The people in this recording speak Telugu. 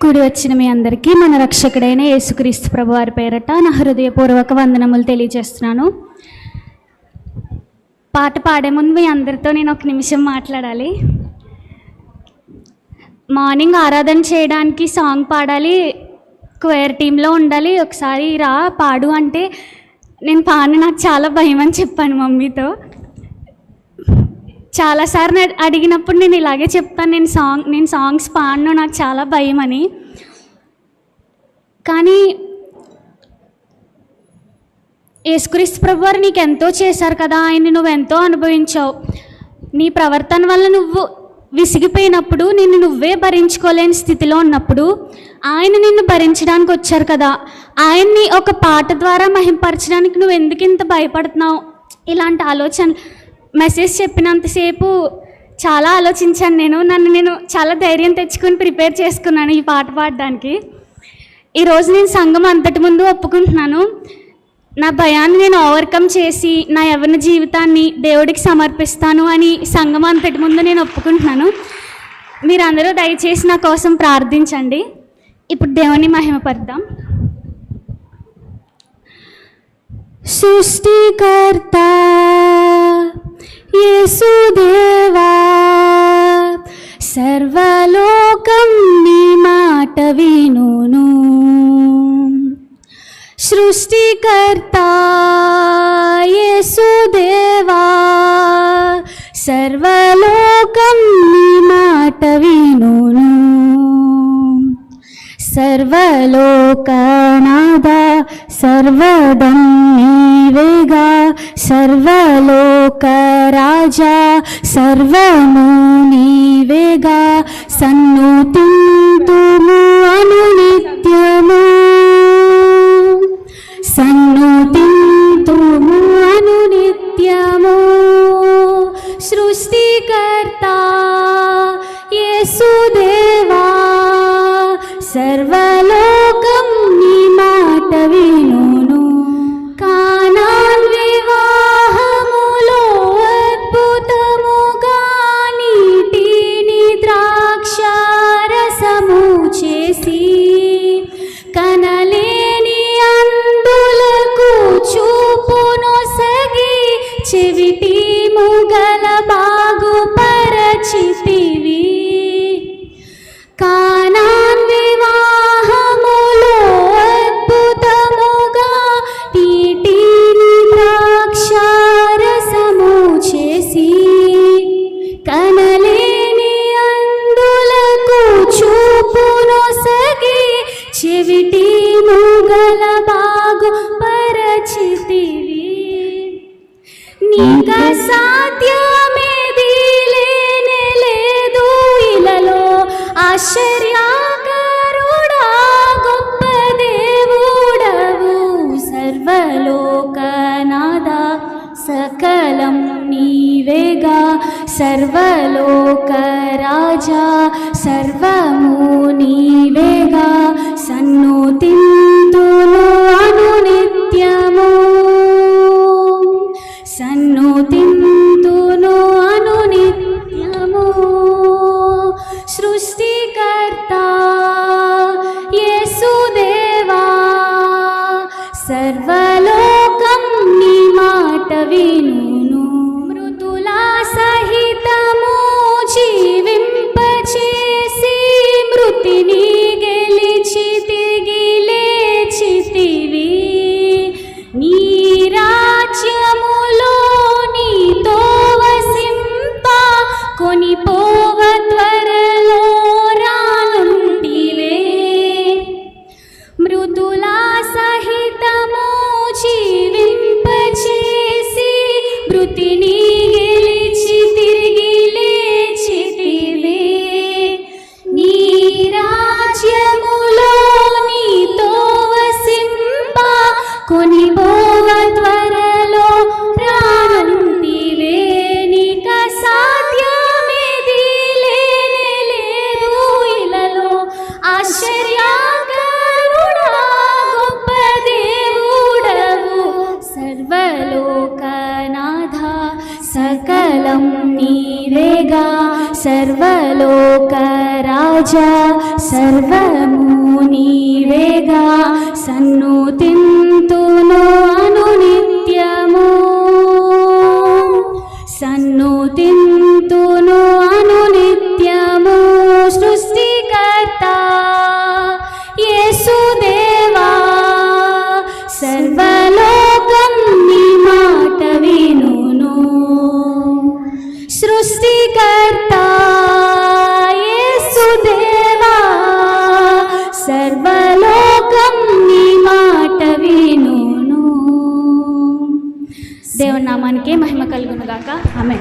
కూడి వచ్చిన మీ అందరికీ మన రక్షకుడైన యేసుక్రీస్తు ప్రభు వారి పేరట నా హృదయపూర్వక వందనములు తెలియజేస్తున్నాను. పాట పాడే ముందు మీ అందరితో నేను ఒక నిమిషం మాట్లాడాలి. మార్నింగ్ ఆరాధన చేయడానికి సాంగ్ పాడాలి. క్వేర్ టీంలో ఉండాలి. ఒకసారి రా పాడు అంటే నేను పాడిన నాకు చాలా భయం అని చెప్పాను మమ్మీతో. చాలాసార్లు అడిగినప్పుడు నేను ఇలాగే చెప్తాను. నేను సాంగ్ నేను సాంగ్స్ పాడను. నాకు చాలా భయం అని. కానీ యేసుక్రీస్తు ప్రభు వారు నీకు ఎంతో చేశారు కదా. ఆయన్ని నువ్వు ఎంతో అనుభవించావు. నీ ప్రవర్తన వల్ల నువ్వు విసిగిపోయినప్పుడు నిన్ను నువ్వే భరించుకోలేని స్థితిలో ఉన్నప్పుడు ఆయన నిన్ను భరించడానికి వచ్చారు కదా. ఆయన్ని ఒక పాట ద్వారా మహింపరచడానికి నువ్వు ఎందుకు ఇంత భయపడుతున్నావు? ఇలాంటి ఆలోచన మెసేజ్ చెప్పినంతసేపు చాలా ఆలోచించాను నేను. నన్ను నేను చాలా ధైర్యం తెచ్చుకొని ప్రిపేర్ చేసుకున్నాను ఈ పాట పాడడానికి. ఈరోజు నేను సంఘం అంతటి ముందు ఒప్పుకుంటున్నాను. నా భయాన్ని నేను ఓవర్కమ్ చేసి నా యవ్వన జీవితాన్ని దేవుడికి సమర్పిస్తాను అని సంఘం అంతటి ముందు నేను ఒప్పుకుంటున్నాను. మీరందరూ దయచేసి నా కోసం ప్రార్థించండి. ఇప్పుడు దేవుని మహిమపడదాం సృష్టికర్త యేసుదేవా సర్వలోకం నీ మాట వినును. సృష్టికర్తా సర్వలోకనాథ సర్వదం నీవేగా సర్వలోక సర్వము నీవేగా నీక సాధ్యమేది లేనే లేదు ఇలలో. ఆశ్చర్యాకరుడా గొప్ప దేవుడవు సర్వలోకనాథ సకలం నీవేగా సర్వలోక రాజా సర్వము నీవేగా సన్నోతి సకలం నీవేగా సర్వలోక రాజా సర్వము నీవేగా సన్ను भगवान के महिमा कल गुणगा का हमें